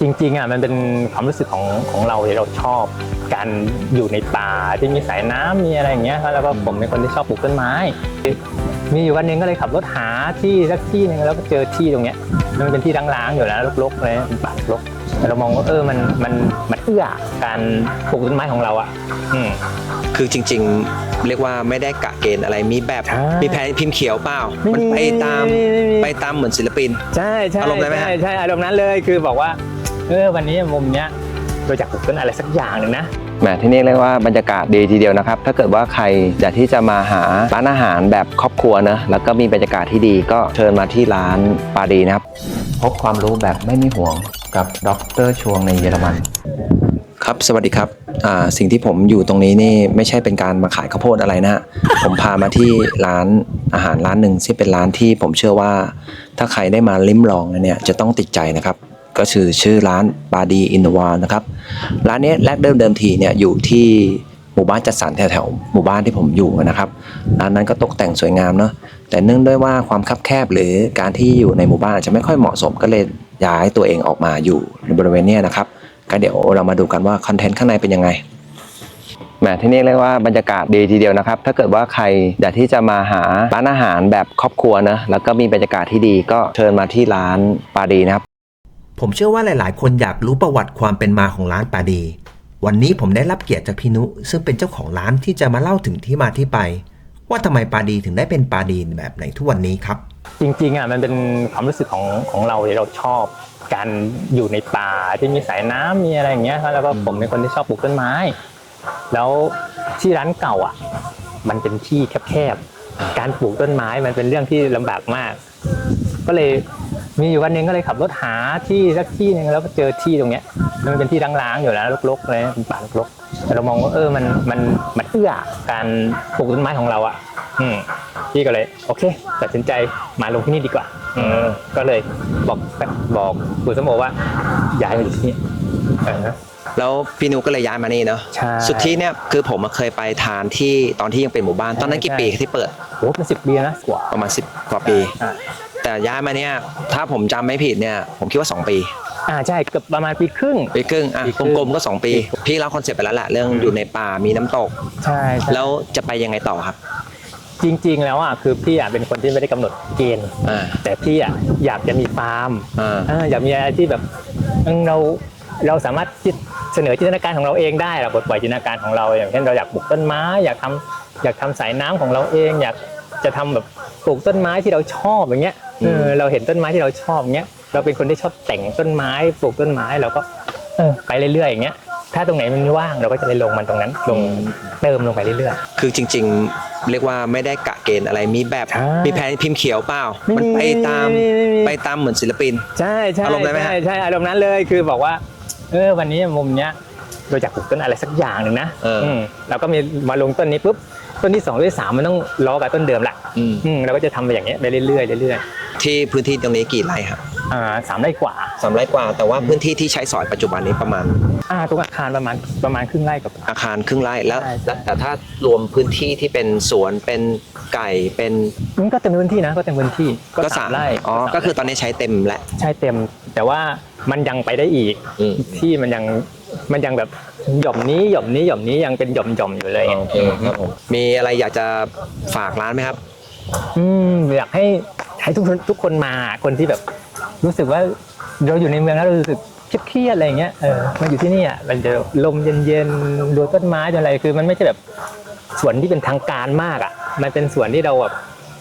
จริงๆอะมันเป็นความรู้สึกของของเราที่เราชอบ การอยู่ในป่าที่มีสายน้ำมีอะไรอย่างเงี้ยครับแล้วก็ผมเป็นคนที่ชอบปลูกต้นไม้ มีอยู่วันหนึงก็เลยขับรถหาที่สักที่หนึ่งแล้วก็เจอที่ตรงเนี้ยมันเป็นที่ร้างๆอยู่นะรกๆเลยเป็นป่ารกแต่เรามองว่าเออมันมันมันเอื้อการปลูกต้นไม้ของเราอะอืมคือจริง ๆ เรียกว่าไม่ได้กะเกณฑ์อะไรมีแบบใช่มีแผนพิมพ์เขียวเปล่าไม่มันมีไปตามไม่มีไม่มีไปตามเหมือนศิลปิน ใช่ใช่อารมณ์นั้นไหมฮะใช่ใช่อารมณ์นั้นเลยคือบอกว่า เออวันนี้มุมเนี้ยเราอยากปลูกต้นอะไรสักอย่างหนึ่งนะแหมที่นี่เรียกว่าบรรยากาศดีทีเดียวนะครับ ถ้าเกิดว่าใครอยากที่จะมาหาร้านอาหารแบบครอบครัวนะแล้วก็มีบรรยากาศที่ดีก็เชิญมาที่ร้านปาดีนะครับ พบความรู้แบบไม่มีห่วงกับดรชวงในเยอรมัน ครับสวัสดีครับอ่าสิ่งที่ผมอยู่ตรงนี้นี่ไม่ใช่เป็นการมาขายข้าวโพดอะไรนะฮะผมพามาที่ร้านอาหารร้านหนึ่งที่เป็นร้านที่ผมเชื่อว่า ถ้าใครได้มาลิ้มลองแล้วเนี่ยจะต้องติดใจนะครับ ก็คือชื่อร้านบาดีอินวานะครับ ร้านนี้แรกเดิมเดิมทีเนี่ยอยู่ที่หมู่บ้านจัดสรรแถวๆหมู่บ้านที่ผมอยู่นะครับร้านนั้นก็ตกแต่งสวยงามเนาะแต่เนื่องด้วยว่าความคับแคบหรือการที่อยู่ในหมู่บ้านอาจจะไม่ค่อยเหมาะสมก็เลยย้ายตัวเองออกมาอยู่ในบริเวณนี้นะครับ ก็เดี๋ยวเรามาดูกันว่าคอนเทนต์ข้างในเป็นยังไงแหมที่นี่เรียกว่าบรรยากาศดีทีเดียวนะครับ ถ้าเกิดว่าใครอยากที่จะมาหาร้านอาหารแบบครอบครัวนะแล้วก็มีบรรยากาศที่ดีก็เชิญมาที่ร้านปาดีนะครับ ผมเชื่อว่าหลาย ๆ คนอยากรู้ประวัติความเป็นมาของร้านปาดี วันนี้ผมได้รับเกียรติจากพี่นุ ซึ่งเป็นเจ้าของร้านที่จะมาเล่าถึงที่มาที่ไป ว่าทำไมปาดีถึงได้เป็นปาดีแบบไหนทุกวันนี้ครับ จริงๆอะมันเป็นความรู้สึกของของเราที่เราชอบ การอยู่ในป่าที่มีสายน้ำมีอะไรอย่างเงี้ยครับแล้วก็ผมเป็นคนที่ชอบปลูกต้นไม้ แล้วที่ร้านเก่าอะ มันเป็นที่แคบๆการปลูกต้นไม้มันเป็นเรื่องที่ลำบากมาก ก็เลย มีอยู่วันหนึงก็เลยขับรถหาที่สักที่หนึ่งแล้วก็เจอที่ตรงเนี้ย มันเป็นที่ร้างๆอยู่นะรกๆเลยเป็นป่ารกๆแต่เรามองว่าเออมันมันมันเอื้อการปลูกต้นไม้ของเราอะ อืมพี่ก็เลย โอเคตัดสินใจมาลงที่นี่ดีกว่า อืมก็เลยบอกบอกคุณสมโอว่าย้ายมาอยู่ที่นี่เออแล้วพี่นุก็เลยย้ายมานี่เนาะใช่สุดที่เนี่ยคือผมเคยไปทานที่ตอนที่ยังเป็นหมู่บ้าน ตอนนั้นกี่ใช่ปีที่เปิดโอ้เป็นสิบปีแล้วนะกว่าประมาณ10กว่าปีอ่า แต่ย้ายมาเนี่ยถ้าผมจำไม่ผิดเนี่ยผมคิดว่า 2 ปีอ่าใช่เกือบประมาณปีครึ่ง ปีครึ่งอะปีครึ่งกลมๆก็ 2 ปี พี่เล่าคอนเซ็ปต์ไปแล้วแหละเรื่องอยู่ในป่ามีน้ำตก ใช่ใช่แล้วจะไปยังไงต่อครับจริง ๆ แล้วอะคือพี่อะเป็นคนที่ไม่ได้กำหนดเกณฑ์ อ่าแต่พี่อะอยากจะมีฟาร์มอ่าอ่าอยากมีอะไรที่แบบเออเราเราสามารถจิตเสนอจินตนาการของเราเองได้เราปลดปล่อยจินตนาการของเราอย่างเช่นเราอยากปลูกต้นไม้ อยากทำอยากทำสายน้ำของเราเอง อยาก จะทำแบบปลูกต้นไม้ที่เราชอบอย่างเงี้ยเออเราเห็นต้นไม้ที่เราชอบอย่างเงี้ยเราเป็นคนที่ชอบแต่งต้นไม้ปลูกต้นไม้เราก็เออไปเรื่อยๆอย่างเงี้ยถ้าตรงไหนมันว่างเราก็จะไปลงมันตรงนั้นลงเติมลงไปเรื่อยคือจริง ๆ เรียกว่าไม่ได้กะเกณฑ์อะไรมีแบบใช่มีแผนพิมพ์เขียวเปล่าไม่มีมันไปตามไม่มีไม่มีไปตามเหมือนศิลปิน ใช่ใช่อารมณ์นั้นไหมฮะใช่ใช่อารมณ์นั้นเลยคือบอกว่าเออวันนี้มุมเนี้ยเราอยากปลูกต้นอะไรสักอย่างหนึ่งนะเอออืมเราก็มีมาลงต้นนี้ปุ๊บ ต้นที่สองต้นที่สามมันต้องล้อกับต้นเดิมละอืม อืมเราก็จะทำไปอย่างเงี้ยไปเรื่อยๆเรื่อยที่พื้นที่ตรงนี้กี่ไร่ครับๆอ่าสามไร่กว่า สามไร่กว่า แต่ว่าพื้นที่ที่ใช้สอยปัจจุบันนี้ประมาณอ่าตรงอาคารประมาณประมาณครึ่งไร่กับ อาคารครึ่งไร่แล้วใช่ใช่ แล้วแต่ถ้ารวมพื้นที่ที่เป็นสวนเป็นไก่เป็นมันก็เต็มพื้นที่นะก็เต็มพื้นที่ก็สามไร่อ๋อสามก็คือตอนนี้ใช้เต็มแหละใช่เต็ม แต่ว่ามันยังไปได้อีกอืม ที่มันยังมันยังแบบ หย่อมนี้หย่อมนี้หย่อมนี้ยังเป็นหย่อมหย่อมๆอยู่เลยไงโอเคครับผมมีอะไรอยากจะฝากร้านไหมครับ อืมอยากให้ให้ทุกคนทุกคนมาคนที่แบบรู้สึกว่าเราอยู่ในเมืองแล้วเรารู้สึกเครียดๆอะไรอย่างเงี้ยเออมันอยู่ที่นี่อะมันจะลมเย็นๆดูต้นไม้ดูอะไรคือ มันไม่ใช่แบบสวนที่เป็นทางการมากอะ มันเป็นสวนที่เราแบบ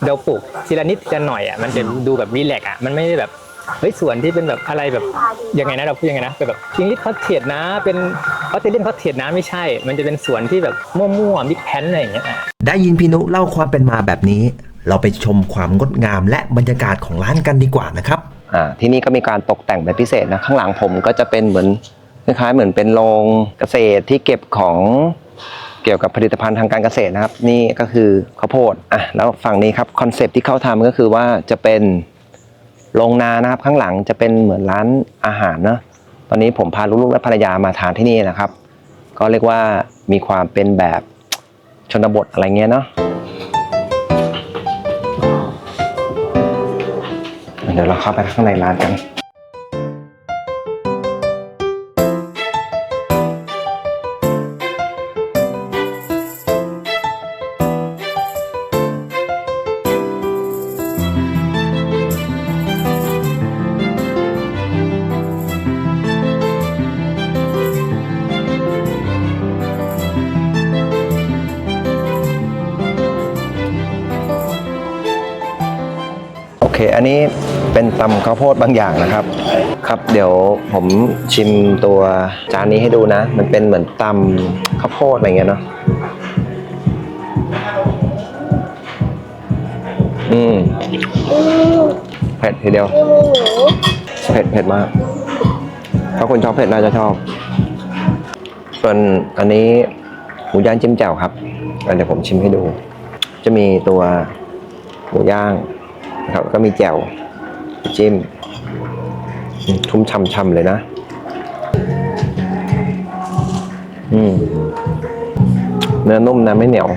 เราปลูกทีละนิดทีละหน่อยอะมันจะดูแบบรีแลกซ์อะมันไม่ได้แบบ เฮ้ยสวนที่เป็นแบบอะไรแบบยังไงนะเราพูดยังไงนะเป็นแบบพิงลิทคอเทียดนะ เป็นออสเตรเลียนคอเทียดนะไม่ใช่ มันจะเป็นสวนที่แบบมั่วๆมิกแพนอะไรอย่างเงี้ยอะได้ยินพี่นุเล่าความเป็นมาแบบนี้ เราไปชมความงดงามและบรรยากาศของร้านกันดีกว่านะครับอ่าที่นี่ก็มีการตกแต่งเป็นพิเศษนะข้างหลังผมก็จะเป็นเหมือนคล้ายๆเหมือนเป็นโรงเกษตรที่เก็บของเกี่ยวกับผลิตภัณฑ์ทางการเกษตรนะครับ นี่ก็คือข้าวโพดอะแล้วฝั่งนี้ครับคอนเซปต์ที่เขาทำก็คือว่าจะเป็น โรงนานะครับ ข้างหลังจะเป็นเหมือนร้านอาหารเนาะตอนนี้ผมพาลูกๆและภรรยามาทานที่นี่นะครับ ก็เรียกว่ามีความเป็นแบบชนบทอะไรเงี้ยเนาะเดี๋ยวเราเข้าไปข้างในร้านกัน เค อันนี้เป็นตำข้าวโพดบางอย่างนะครับ ครับเดี๋ยวผมชิมตัวจานนี้ให้ดูนะ มันเป็นเหมือนตำข้าวโพดอะไรเงี้ยเนาะอืมเผ็ดทีเดียวเผ็ดเผ็ดมาก ถ้าคนชอบเผ็ดน่าจะชอบ ส่วนอันนี้หมูย่างจิ้มแจ่วครับเดี๋ยวผมชิมให้ดู จะมีตัวหมูย่าง นะครับก็มีแจ่วจิ้มอืมชุ่มช่ำๆเลยนะ อืมเนื้อนุ่มนะไม่เหนียว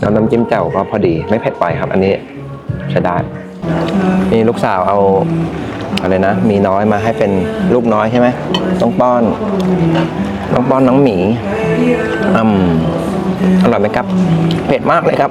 แล้วน้ำจิ้มแจ่วก็พอดีไม่เผ็ดไปครับ อันนี้ใช้ได้นี่ลูกสาวเอาอะไรนะ มีน้อยมาให้เป็นลูกน้อยใช่ไหมต้องป้อนต้องป้อนน้องหมีอืมอร่อยไหมครับ เผ็ดมากเลยครับ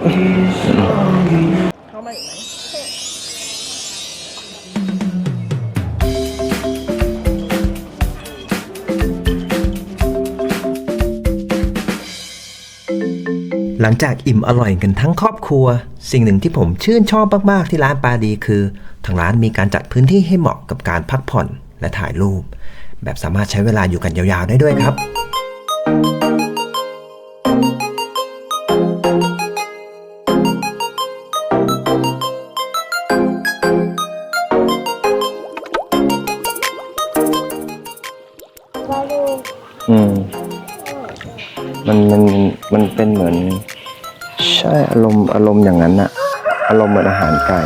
หลังจากอิ่มอร่อยกันทั้งครอบครัว สิ่งหนึ่งที่ผมชื่นชอบมากๆที่ร้านปาดีคือ ทางร้านมีการจัดพื้นที่ให้เหมาะกับการพักผ่อนและถ่ายรูป แบบสามารถใช้เวลาอยู่กันยาวๆได้ด้วยครับ อืม มันมันมันเป็นเหมือน ใช่อารมณ์อารมณ์อย่างนั้นอะอารมณ์เหมือนอาหารไก่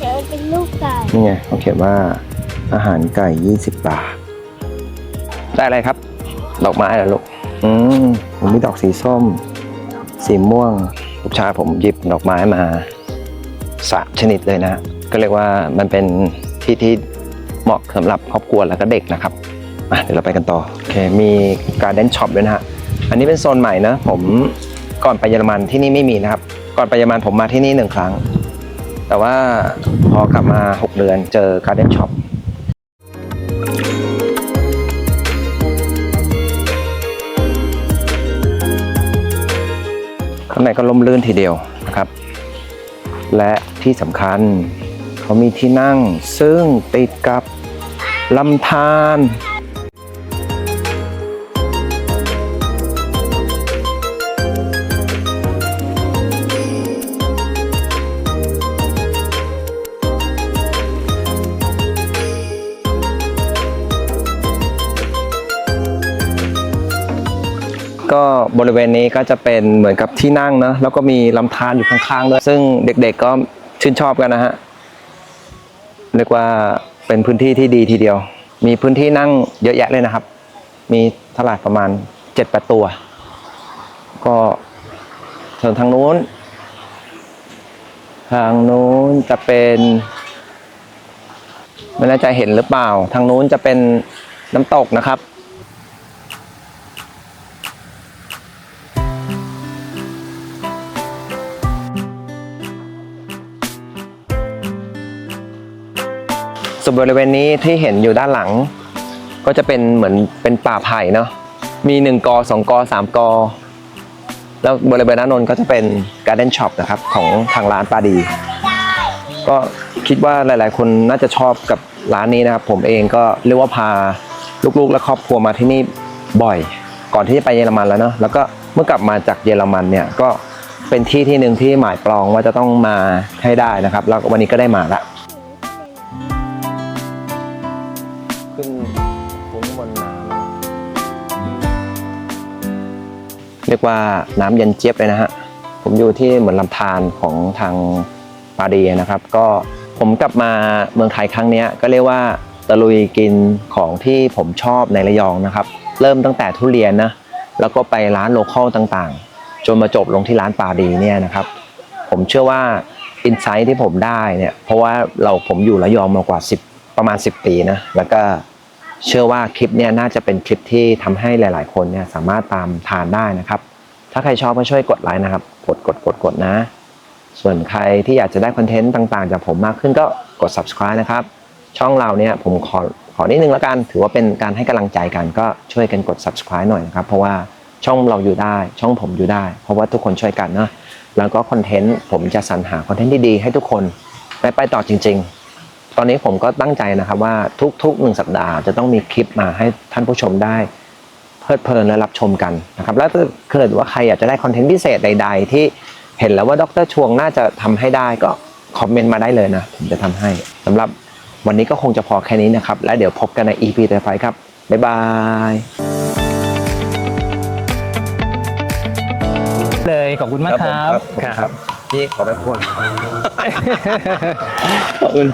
เดี๋ยวเป็นลูกไก่นี่ไงเขาเขียนว่าอาหารไก่ยี่สิบบาท ได้อะไรครับ ดอกไม้เหรอลูกอืมผมมีดอกสีส้ม สีม่วงลูกชายผมหยิบดอกไม้มาสามชนิดเลยนะ ก็เรียกว่ามันเป็นที่ที่เหมาะสำหรับครอบครัวแล้วก็เด็กนะครับอะเดี๋ยวเราไปกันต่อ โอเค มีการ์เด้นช็อปด้วยนะฮะ อันนี้เป็นโซนใหม่นะ ผม ก่อนไปเยอรมันที่นี่ไม่มีนะครับ ก่อนไปเยอรมันผมมาที่นี่หนึ่งครั้ง แต่ว่าพอกลับมา 6 เดือนเจอการ์เด้นช็อปข้างในก็ล่มลื่นทีเดียวนะครับ และที่สำคัญเขามีที่นั่งซึ่งติดกับลำธาร บริเวณนี้ก็จะเป็นเหมือนกับที่นั่งนะแล้วก็มีลำธารอยู่ข้างๆด้วยซึ่งเด็กๆก็ชื่นชอบกันนะฮะเรียกว่าเป็นพื้นที่ที่ดีทีเดียว มีพื้นที่นั่งเยอะแยะเลยนะครับ มีเท่าไหร่ประมาณเจ็ดแปดตัว ก็ส่วนทางนู้น ทางนู้นจะเป็นไม่แน่ใจเห็นหรือเปล่า ทางนู้นจะเป็นน้ำตกนะครับ วนบริเวณนี้ที่เห็นอยู่ด้านหลัง ก็จะเป็นเหมือนเป็นป่าไผ่เนาะมีหนึ่งกอสองกอสามกอแล้วบริเวณด้านนนก็จะเป็นการ์เด้นช็อปนะครับของทางร้านปาดี ก็คิดว่าหลาย ๆ คนน่าจะชอบกับร้านนี้นะครับ ผมเองก็เรียกว่าพาลูก ๆ และครอบครัวมาที่นี่บ่อย ก่อนที่จะไปเยอรมันแล้วเนาะแล้วก็เมื่อกลับมาจากเยอรมันเนี่ยก็เป็นที่ที่หนึ่งที่หมายปลองว่าจะต้องมาให้ได้นะครับ แล้ววันนี้ก็ได้มาละ เรียกว่าน้ำเย็นเจี๊ยบเลยนะฮะผมอยู่ที่เหมือนลำธารของทางปาดีนะครับ ก็ผมกลับมาเมืองไทยครั้งนี้ก็เรียกว่าตะลุยกินของที่ผมชอบในระยองนะครับ เริ่มตั้งแต่ทุเรียนนะแล้วก็ไปร้านโลคอลต่างๆ จนมาจบลงที่ร้านปาดีเนี่ยนะครับ ผมเชื่อว่าอินไซต์ที่ผมได้เนี่ยเพราะว่าเราผมอยู่ระยองมากว่า 10 ประมาณ 10 ปีนะแล้วก็ เชื่อว่าคลิปเนี่ยน่าจะเป็นคลิปที่ทำให้หลาย ๆ คนเนี่ยสามารถตามทานได้นะครับ ถ้าใครชอบก็ช่วยกดไลค์นะครับ กดกดกดกดนะ ส่วนใครที่อยากจะได้คอนเทนต์ต่าง ๆ จากผมมากขึ้นก็กด subscribe นะครับ ช่องเราเนี่ยผมขอขอนิดนึงแล้วกัน ถือว่าเป็นการให้กำลังใจกันก็ช่วยกันกด subscribe หน่อยนะครับ เพราะว่าช่องเราอยู่ได้ ช่องผมอยู่ได้ เพราะว่าทุกคนช่วยกันเนาะแล้วก็คอนเทนต์ผมจะสรรหาคอนเทนต์ที่ดีให้ทุกคนได้ไปต่อจริง ๆ อนนี้ผมก็ตั้งใจนะครับว่าทุกๆหนึ่งสัปดาห์จะต้องมีคลิปมาให้ท่านผู้ชมได้เพลิดเพลินและรับชมกันนะครับแล้วถ้าเกิดว่าใครอยากจะได้คอนเทนต์พิเศษใด ๆ ที่เห็นแล้วว่าดรชวงน่าจะทำให้ได้ก็คอมเมนต์มาได้เลยนะผมจะทำให้สำหรับวันนี้ก็คงจะพอแค่นี้นะครับ แล้วเดี๋ยวพบกันใน EP ต่อไปครับ บ๊ายบายเลยขอบคุณมากครับ ครับ พี่ขอไปพูดขอบคุณ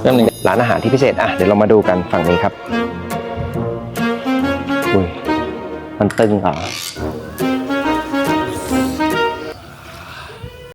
แป๊บนึงร้านอาหารที่พิเศษอะเดี๋ยวเรามาดูกันฝั่งนี้ครับ อุ้ย มันตึงเหรอ